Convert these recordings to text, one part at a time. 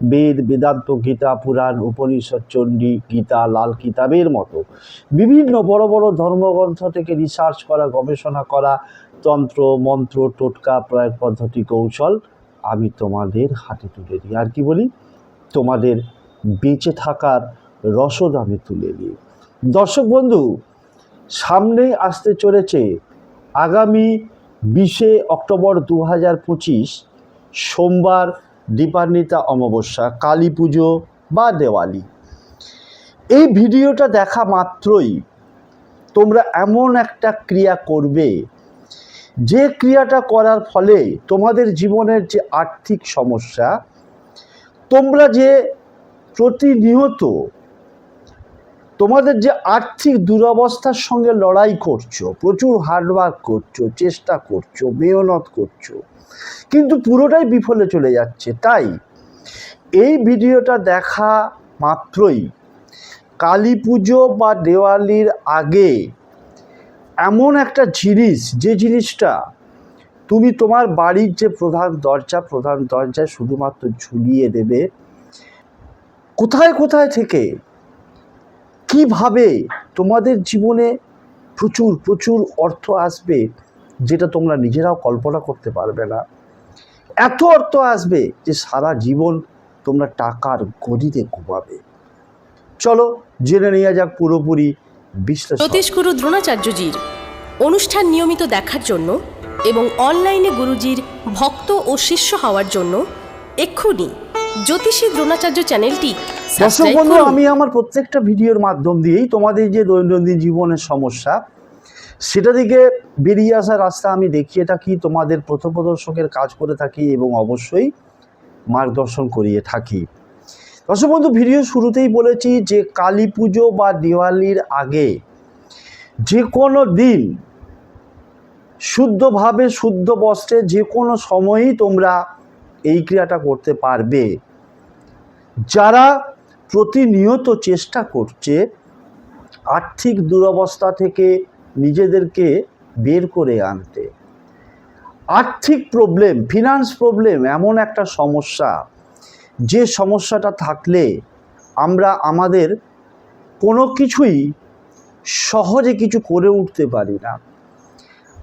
বেদ, বেদান্ত, গীতা, পুরাণ, উপনিষদ, চণ্ডী, গীতা, লাল কিতাবের মতো। বিভিন্ন বড় বড় ধর্মগ্রন্থ থেকে রিসার্চ করা, গবেষণা করা, তন্ত্র, মন্ত্র, টোটকা, প্রয়োগ পদ্ধতি, কৌশল আমি তোমাদের হাতে তুলে দিই। আর কি বলি? তোমাদের বেঁচে থাকার রসদ আমি তুলে দিই। দর্শক বন্ধু সামনেই আসতে চলেছে আগামী বিশে অক্টোবর দু হাজার পঁচিশ সোমবার দীপান্বিতা, অমাবস্যা, কালী পুজো বা দেওয়ালি। এই ভিডিওটা দেখা মাত্রই তোমরা এমন একটা ক্রিয়া করবে, যে ক্রিয়াটা করার ফলে তোমাদের জীবনের যে আর্থিক সমস্যা, তোমরা যে প্রতিনিয়ত তোমাদের যে আর্থিক দুরবস্থার সঙ্গে লড়াই করছ, প্রচুর হার্ডওয়ার্ক করছ, চেষ্টা করছ, মেহনত করছ, কিন্তু পুরোটাই বিফলে চলে যাচ্ছে। তাই এই ভিডিওটা দেখা মাত্রই। কালী পুজো বা দেওয়ালির আগে এমন একটা জিনিস, যে জিনিসটা তুমি তোমার বাড়ির যে প্রধান দরজা, প্রধান দরজায় শুধুমাত্র ঝুলিয়ে দেবে, কোথায় কোথায় থেকে কীভাবে তোমাদের জীবনে প্রচুর প্রচুর অর্থ আসবে যেটা তোমরা নিজেরাও কল্পনা করতে পারবে না? এত অর্থ আসবে যে সারা জীবন তোমরা টাকার গদিতে ঘুমাবে। চলো, জেনে নেওয়া যাক পুরোপুরি বিশ্লেষণ। জ্যোতিষ গুরু দ্রোণাচার্যজির অনুষ্ঠান নিয়মিত দেখার জন্য এবং অনলাইনে গুরুজির ভক্ত ও শিষ্য হওয়ার জন্য এক্ষুনি জ্যোতিষী দ্রোণাচার্য চ্যানেলটি দর্শক বন্ধু আমি আমার প্রত্যেকটা ভিডিওর মাধ্যম দিয়েই তোমাদের যে দৈনন্দিন জীবনের সমস্যা সেটা থেকে বেরিয়ে আসার রাস্তা আমি দেখিয়ে থাকি তোমাদের পথপ্রদর্শকের কাজ করে থাকি এবং অবশ্যই মার্গদর্শন করিয়ে থাকি। দর্শক বন্ধু ভিডিও শুরুতেই বলেছি যে কালী পুজো বা দিওয়ালির আগে যে কোনো দিন শুদ্ধভাবে শুদ্ধ বস্ত্রে যে কোনো সময়ই তোমরা এই ক্রিয়াটা করতে পারবে। যারা প্রতিনিয়ত চেষ্টা করছে আর্থিক দুরবস্থা থেকে নিজেদেরকে বের করে আনতে। আর্থিক প্রবলেম ফিনান্স প্রবলেম এমন একটা সমস্যা। যে সমস্যাটা থাকলে আমরা আমাদের কোনো কিছুই সহজে কিছু করে উঠতে পারি না।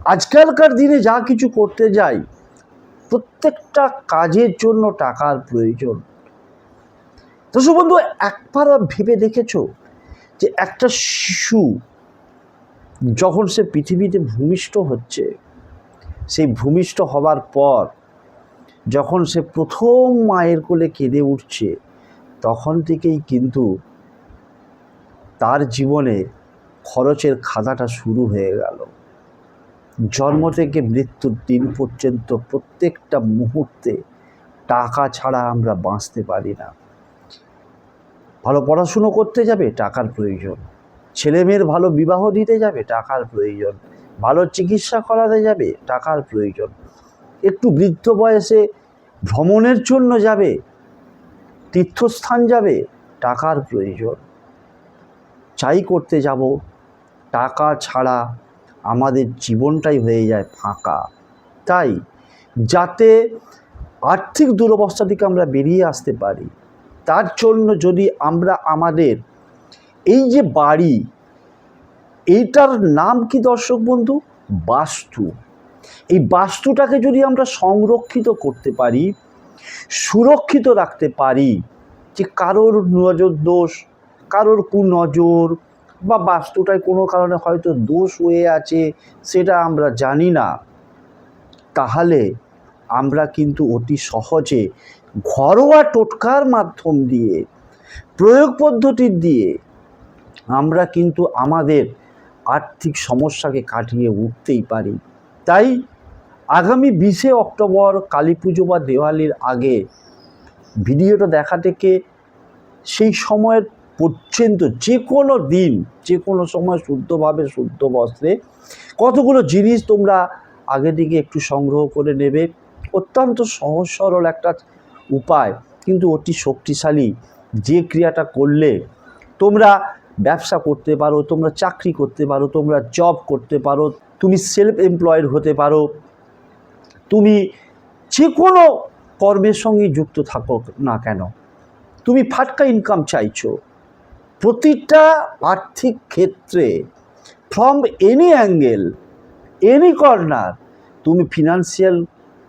আজকালকার দিনে যা কিছু করতে যাই, প্রত্যেকটা কাজের জন্য টাকার প্রয়োজন। দর্শক বন্ধু একবার ভেবে দেখেছ যে একটা শিশু যখন সে পৃথিবীতে ভূমিষ্ঠ হচ্ছে, সেই ভূমিষ্ঠ হবার পর যখন সে প্রথম মায়ের কোলে কেঁদে উঠছে, তখন থেকেই কিন্তু তার জীবনে খরচের খাতাটা শুরু হয়ে গেল। জন্ম থেকে মৃত্যুর দিন পর্যন্ত প্রত্যেকটা মুহূর্তে টাকা ছাড়া আমরা বাঁচতে পারি না। ভালো পড়াশুনো করতে যাবে, টাকার প্রয়োজন। ছেলে মেয়ের ভালো বিবাহ দিতে যাবে, টাকার প্রয়োজন। ভালো চিকিৎসা করাতে যাবে, টাকার প্রয়োজন। একটু বৃদ্ধ বয়সে ভ্রমণের জন্য যাবে, তীর্থস্থান যাবে, টাকার প্রয়োজন। চাই করতে যাব, টাকা ছাড়া আমাদের জীবনটাই হয়ে যায় ফাঁকা। তাই যাতে আর্থিক দুরবস্থা থেকে আমরা বেরিয়ে আসতে পারি। তার জন্য যদি আমরা আমাদের এই যে বাড়ি, এইটার নাম কি দর্শক বন্ধু? বাস্তু। এই বাস্তুটাকে যদি আমরা সংরক্ষিত করতে পারি, সুরক্ষিত রাখতে পারি, যে কারোর নজর দোষ, কারোর কুনজর, বা বাস্তুটায় কোনো কারণে হয়তো দোষ হয়ে আছে, সেটা আমরা জানি না, তাহলে আমরা কিন্তু অতি সহজে ঘরোয়া টোটকার মাধ্যম দিয়ে, প্রয়োগ পদ্ধতি দিয়ে আমরা কিন্তু আমাদের আর্থিক সমস্যাকে কাটিয়ে উঠতেই পারি। তাই আগামী বিশে অক্টোবর কালী পুজো বা দেওয়ালির আগে ভিডিওটা দেখা থেকে সেই সময়ের পর্যন্ত যে কোনো দিন যে কোনো সময় শুদ্ধভাবে শুদ্ধ বস্ত্রে কতগুলো জিনিস তোমরা আগে দিকে একটু সংগ্রহ করে নেবে, অত্যন্ত সহজ সরল একটা উপায়, কিন্তু অতি শক্তিশালী যে ক্রিয়াটা করলে তোমরা ব্যবসা করতে পারো, তোমরা চাকরি করতে পারো, তোমরা জব করতে পারো, তুমি সেলফ এমপ্লয়েড হতে পারো, তুমি যে কোনো কর্মের সঙ্গে যুক্ত থাকো না কেন। তুমি ফাটকা ইনকাম চাইছো। প্রতিটা আর্থিক ক্ষেত্রে from any angle any corner তুমি ফিনান্সিয়াল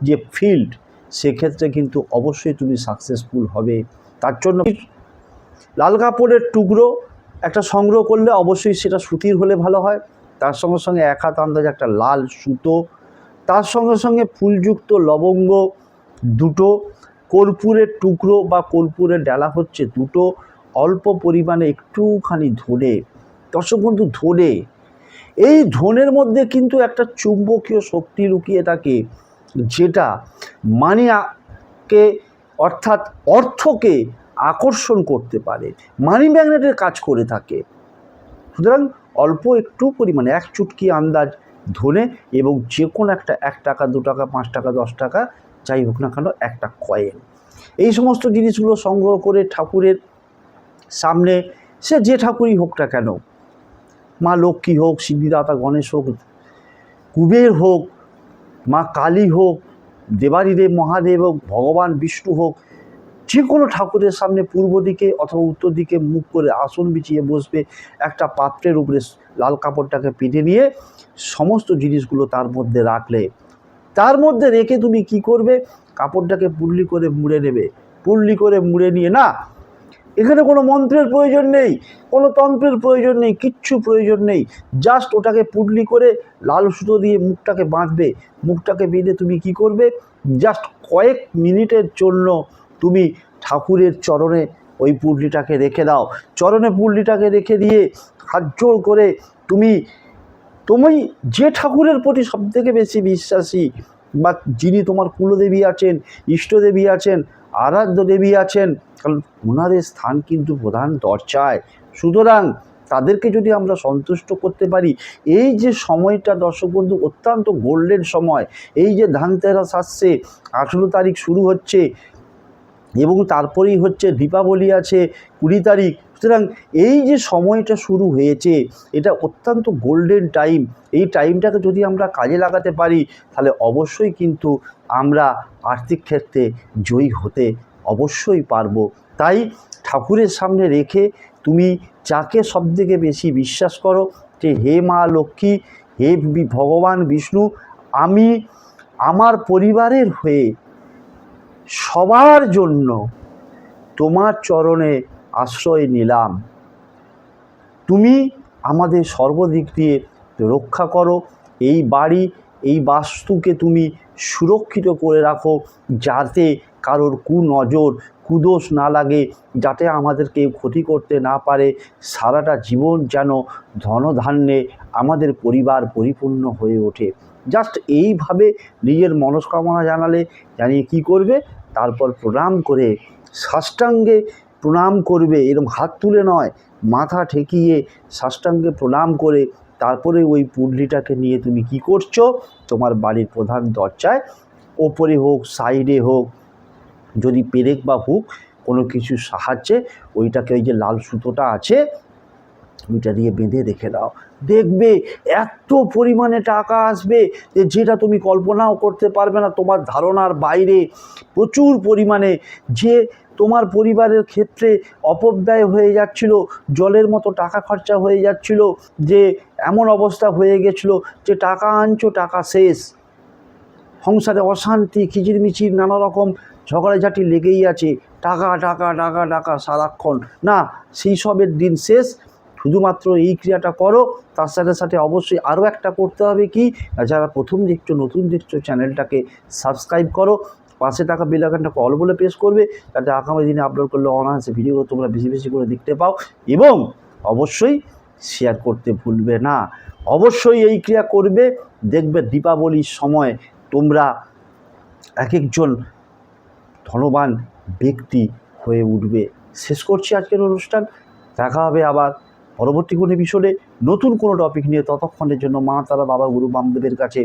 যে ফিল্ড সেক্ষেত্রে কিন্তু অবশ্যই তুমি সাকসেসফুল হবে। তার জন্য লাল কাপড়ের টুকরো একটা সংগ্রহ করলে অবশ্যই সেটা সুতির হলে ভালো হয়। তার সঙ্গে সঙ্গে এক হাত আন্দাজ একটা লাল সুতো। তার সঙ্গে সঙ্গে ফুলযুক্ত লবঙ্গ দুটো। কর্পূরের টুকরো বা কর্পূরের ডালা হচ্ছে দুটো। অল্প পরিমাণে একটুখানি ধনে। দর্শক বন্ধু, ধনে। এই ধনের মধ্যে কিন্তু একটা চুম্বকীয় শক্তি লুকিয়ে থাকে। যেটা মানিকে অর্থাৎ অর্থকে আকর্ষণ করতে পারে। মানি ম্যাগনেটের কাজ করে থাকে। সুতরাং অল্প একটু পরিমাণে, এক চুটকি আন্দাজ ধনে এবং যে কোনো একটা, এক টাকা, দু টাকা, পাঁচ টাকা, দশ টাকা, যাই হোক না কেন, একটা কয়েন। এই সমস্ত জিনিসগুলো সংগ্রহ করে ঠাকুরের সামনে, সে যে ঠাকুরই হোক না কেন, মা লক্ষ্মী হোক সিদ্ধিদাতা গণেশ হোক, কুবের হোক মা কালী হোক, দেবাদিদেব, মহাদেব হোক, ভগবান বিষ্ণু হোক যে কোনো ঠাকুরের সামনে পূর্ব দিকে অথবা উত্তর দিকে মুখ করে আসন বিছিয়ে বসবে, একটা পাত্রের উপরে লাল কাপড়টাকে পেটে নিয়ে সমস্ত জিনিসগুলো তার মধ্যে রাখলে। তার মধ্যে রেখে তুমি কি করবে? কাপড়টাকে পুল্লি করে মুড়ে নেবে। পুল্লি করে মুড়ে নিয়ে না এখানে কোনো মন্ত্রের প্রয়োজন নেই, কোনো তন্ত্রের প্রয়োজন নেই, কিচ্ছু প্রয়োজন নেই। জাস্ট ওটাকে পুডলি করে লাল সুতো দিয়ে মুখটাকে বাঁধবে। মুখটাকে বেঁধে তুমি কি করবে? জাস্ট কয়েক মিনিটের জন্য তুমি ঠাকুরের চরণে ওই পুডলিটাকে রেখে দাও। চরণে পুডলিটাকে রেখে দিয়ে হাত জোর করে তুমি তুমি যে ঠাকুরের প্রতি সবথেকে বেশি বিশ্বাসী বা যিনি তোমার কুলদেবী আছেন, ইষ্টদেবী আছেন আরাধ্য দেবী আছেন। কারণ ওনাদের স্থান কিন্তু প্রধান দরজায়। সুতরাং তাদেরকে যদি আমরা সন্তুষ্ট করতে পারি, এই যে সময়টা দর্শক বন্ধু, অত্যন্ত গোল্ডেন সময়। এই যে ধানতেরাস আসছে, আঠেরো তারিখ শুরু হচ্ছে এবং তারপরেই হচ্ছে দীপাবলি আছে, কুড়ি তারিখ। সুতরাং এই যে সময়টা শুরু হয়েছে, এটা অত্যন্ত গোল্ডেন টাইম এই টাইমটাকে যদি আমরা কাজে লাগাতে পারি, তাহলে অবশ্যই কিন্তু আমরা আর্থিক ক্ষেত্রে জয়ী হতে অবশ্যই পারব। তাই ঠাকুরের সামনে রেখে তুমি যাকে সবথেকে বেশি বিশ্বাস করো, যে হে মা লক্ষ্মী, হে ভগবান বিষ্ণু, আমি আমার পরিবারের হয়ে সবার জন্য তোমার চরণে আশ্রয় নিলাম। তুমি আমাদের সর্বদিক দিয়ে রক্ষা করো। এই বাড়ি, এই বাস্তুকে তুমি সুরক্ষিত করে রাখো যাতে কারোর কুনজর, কুদোষ না লাগে, যাতে আমাদের কেউ ক্ষতি করতে না পারে। সারাটা জীবন যেন ধনধান্যে আমাদের পরিবার পরিপূর্ণ হয়ে ওঠে। জাস্ট এইভাবে নিজের মনস্কামনা জানালে জানিয়ে কি করবে? তারপর প্রণাম করে সাষ্টাঙ্গে প্রণাম করবে এরকম হাত তুলে নয়, মাথা ঠেকিয়ে সাষ্টাঙ্গে প্রণাম করে তারপরে ওই পুডলিটাকে নিয়ে তুমি কি করছ? তোমার বাড়ির প্রধান দরজায়, ওপরে হোক, সাইডে হোক, যদি পেরেক বা হুক, কোনো কিছুর সাহায্যে ওইটাকে ওই যে লাল সুতোটা আছে, ওইটা দিয়ে বেঁধে রেখে দাও। দেখবে এত পরিমাণে টাকা আসবে যে যেটা তুমি কল্পনাও করতে পারবে না, তোমার ধারণার বাইরে প্রচুর পরিমাণে যে তোমার পরিবারের ক্ষেত্রে অপব্যয় হয়ে যাচ্ছিল, জলের মতো টাকা খরচা হয়ে যাচ্ছিল, যে এমন অবস্থা হয়ে গেছিল যে টাকা আনছো, টাকা শেষ। সংসারে অশান্তি কিচিরমিচির নানা রকম ঝগড়াঝাটি লেগেই আছে। টাকা টাকা টাকা টাকা সারাক্ষণ। না, সেই সবের দিন শেষ। শুধুমাত্র এই ক্রিয়াটা করো, তার সাথে সাথে অবশ্যই আরও একটা করতে হবে কি? যারা প্রথম দেখছ, নতুন দেখছ, চ্যানেলটাকে সাবস্ক্রাইব করো। পাশে থাকা বেল আইকনটাকে অল বলে প্রেস করবে যাতে আগামী দিনে আপলোড করলে অনায়াসে ভিডিও তোমরা বেশি বেশি করে দেখতে পাও এবং অবশ্যই শেয়ার করতে ভুলবে না। অবশ্যই এই ক্রিয়া করবে, দেখবে দীপাবলির সময় তোমরা এক একজন ধনবান ব্যক্তি হয়ে উঠবে। শেষ করছি আজকের অনুষ্ঠান, দেখা হবে আবার পরবর্তী কোনো এপিসোডে নতুন কোনো টপিক নিয়ে ততক্ষণের জন্য মা তারা বাবা গুরু বামদেবের কাছে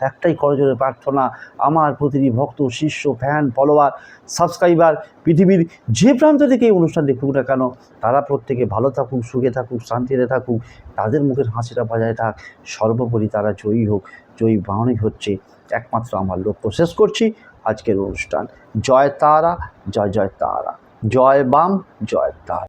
একটাই করজোরে প্রার্থনা, আমার প্রতিটি ভক্ত, শিষ্য ফ্যান ফলোয়ার সাবস্ক্রাইবার পৃথিবীর যে প্রান্ত থেকে এই অনুষ্ঠান দেখুক না কেন, তারা প্রত্যেকে ভালো থাকুক, সুখে থাকুক, শান্তিতে থাকুক, তাদের মুখের হাসিটা বজায় থাক, সর্বোপরি তারা জয়ী হোক, জয়ী বাহনই হচ্ছে একমাত্র আমার লক্ষ্য। শেষ করছি আজকের অনুষ্ঠান। জয় তারা, জয় জয় তারা। জয় বাম, জয় তারা।